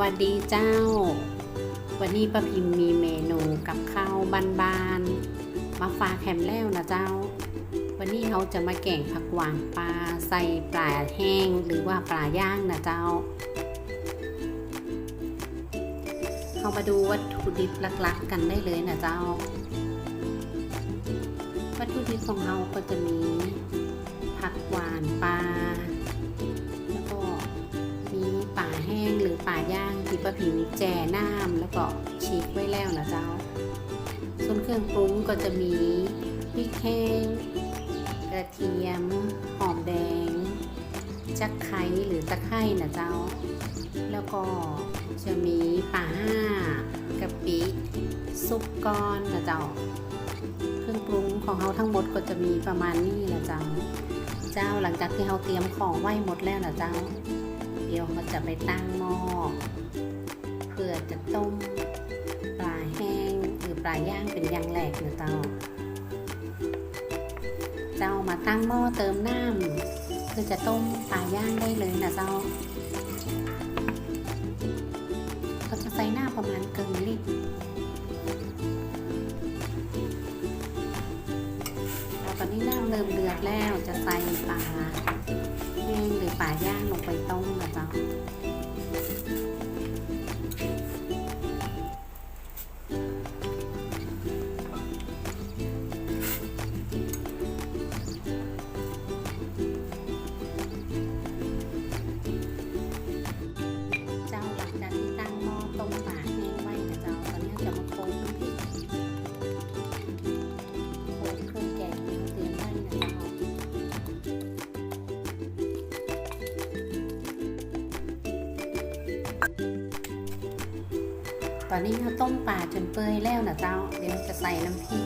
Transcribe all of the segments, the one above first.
วัสดีเจ้า วันนี้ป้าพิมพ์มีเมนูกับข้าวบ้านๆมาฝากแคมแล้วนะเจ้า วันนี้เขาจะมาแกงผักหวานปลาใส่ปลาแห้งหรือว่าปลาย่างนะเจ้าเข้ามาดูวัตถุดิบหลักๆ กันได้เลยนะเจ้า วัตถุดิบของเราก็จะมีผักหวานปลา แห้งหรือป่าย่างที่ป้าผิวแจน้ำแล้วก็ชีกไว้แล้วนะเจ้า ส่วนเครื่องปรุงก็จะมีพริกแห้งกระเทียม หอมแดง จักไคร้หรือตะไคร้นะเจ้า แล้วก็จะมีป่าห้ากะปิซุปก้อนนะเจ้า เครื่องปรุงของเราทั้งหมดก็จะมีประมาณนี้นะเจ้า เจ้าหลังจากที่เราเตรียมของไว้หมดแล้วนะเจ้า ดี๋ยวเราจะไปตั้งหม้อเพื่อจะต้มปลาแห้งหรือปลาย่างเป็นย่างแรกนะเจ้าเจ้ามาตั้งหม้อเติมน้ำเพื่อจะต้มปลาย่างได้เลยนะเจ้าเราจะใส่หน้าประมาณเกินลิตรตอนนี้น้ำเริ่มเดือดแล้วจะใส่ปลา แห้งหรือปลาย่างลงไปต้มนะจ๊ะเจ้าหลังจากที่ตั้งหม้อต้มปลาแห้งไว้นะเจ้าตอนนี้จะมา ตอนนี้เราต้มปลาจนเปื่อยแล้วนะเจ้า เดี๋ยวจะใส่น้ำพริก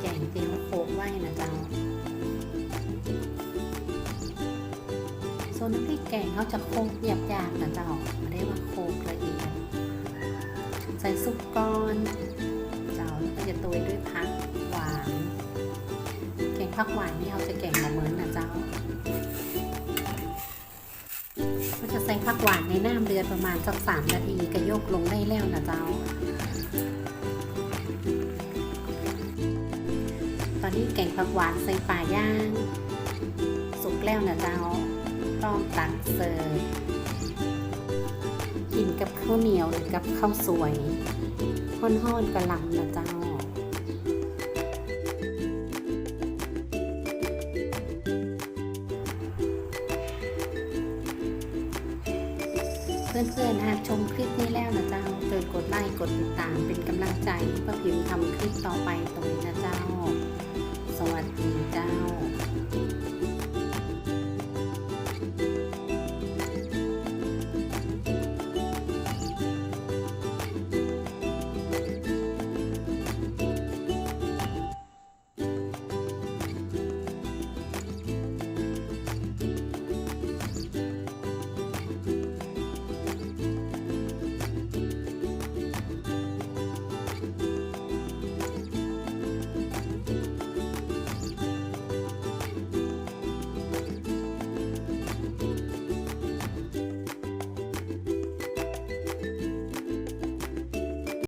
แกงเตียวโขกไว้นะเจ้าส่วนน้ำพริกแกงเขาจะโขกหยาบๆนะเจ้าไม่ได้ว่าโขกละเอียดใส่ซุปก้อนเจ้าแล้วก็จะโรยด้วยผักหวาน แกงผักหวานนี่เขาจะแกงมาเหมือนนะเจ้า ผักหวานในน้ำเดือดประมาณสักสามนาทีก็ยกลงได้แล้วนะเจ้า ตอนนี้แกงผักหวานใส่ปลาย่าง สุกแล้วนะเจ้าพร้อมตักเสิร์ฟกินกับข้าวเหนียวหรือกับข้าวสวยห้อนๆกระล่ำนะเจ้า พื่อนๆหากชมคลิปนี้แล้วนะเจ้าเกิดกดไลค์กดติดตามเป็นกำลังใจให้ป้าพิมพ์ทำคลิปต่อไปตรงนี้นะเจ้า สวัสดีเจ้า